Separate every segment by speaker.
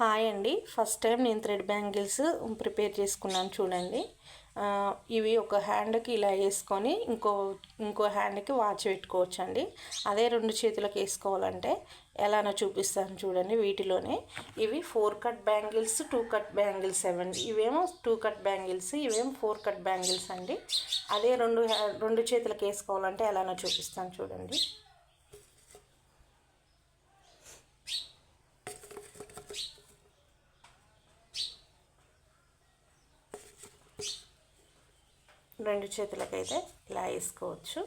Speaker 1: Hi అండి. First time నేను thread bangles prepare చేసుకున్నాను చూడండి. ఇవి ఒక హ్యాండ్కి ఇలా వేసుకొని ఇంకో ఇంకో హ్యాండ్కి వాచ్ పెట్టుకోవచ్చు అండి అదే రెండు చేతులకు వేసుకోవాలంటే ఎలానో చూపిస్తాను చూడండి వీటిలోనే. ఇవి four cut bangles two cut bangles ఇవ్వండి ఇవేమో టూ కట్ బ్యాంగిల్స్ ఇవేమో ఫోర్ కట్ బ్యాంగిల్స్ అండి. అదే రెండు రెండు చేతులకు వేసుకోవాలంటే ఎలానో చూపిస్తాను చూడండి. రెండు చేతులకైతే ఇలా వేసుకోవచ్చు.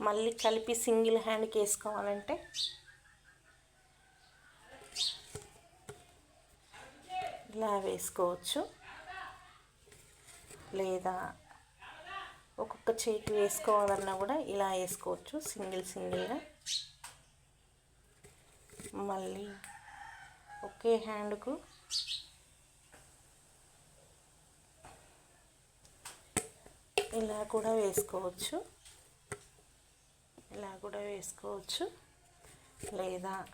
Speaker 1: మళ్ళీ కలిపి సింగిల్ హ్యాండ్కి వేసుకోవాలంటే ఇలా వేసుకోవచ్చు. లేదా ఒక్కొక్క చేతి వేసుకోవాలన్నా కూడా ఇలా వేసుకోవచ్చు సింగిల్ సింగిల్గా. మళ్ళీ ఒకే హ్యాండ్కు ఇలా కూడా వేసుకోవచ్చు. ఇలా కూడా వేసుకోవచ్చు. లేదా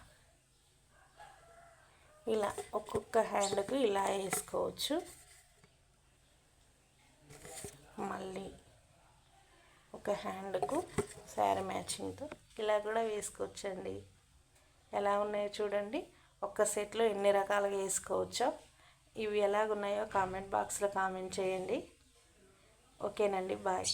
Speaker 1: ఇలా ఒక్కొక్క హ్యాండ్కి ఇలా వేసుకోవచ్చు. మళ్ళీ ఒక హ్యాండ్కు శారీ మ్యాచింగ్తో ఇలా కూడా వేసుకోవచ్చండి. ఎలా ఉన్నాయో చూడండి. ఒక్క సెట్లో ఎన్ని రకాలుగా వేసుకోవచ్చో. ఇవి ఎలాగున్నాయో కామెంట్ బాక్స్లో కామెంట్ చేయండి. ఓకేనండి బాయ్.